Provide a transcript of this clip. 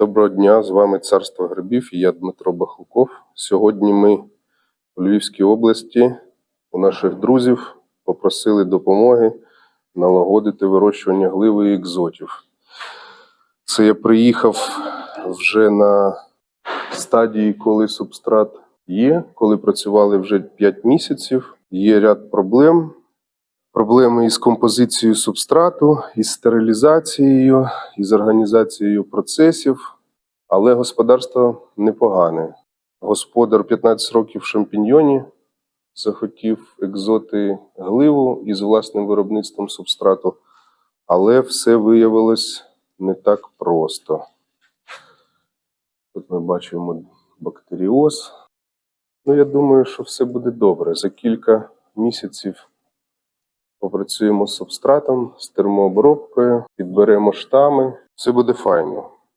Доброго дня, з вами Царство Грибів і я Дмитро Бахуков. Сьогодні ми у Львівській області у наших друзів попросили допомоги налагодити вирощування гливи і екзотів. Це я приїхав вже на стадії, коли субстрат є, коли працювали вже 5 місяців. Є ряд проблем. Проблеми із композицією субстрату, із стерилізацією, із організацією процесів, але господарство непогане. Господар 15 років в шампіньйоні захотів екзоти гливу із власним виробництвом субстрату, але все виявилось не так просто. Тут ми бачимо бактеріоз. Ну, я думаю, що все буде добре. За кілька місяців попрацюємо з субстратом, з термообробкою, підберемо штами. Все буде файно.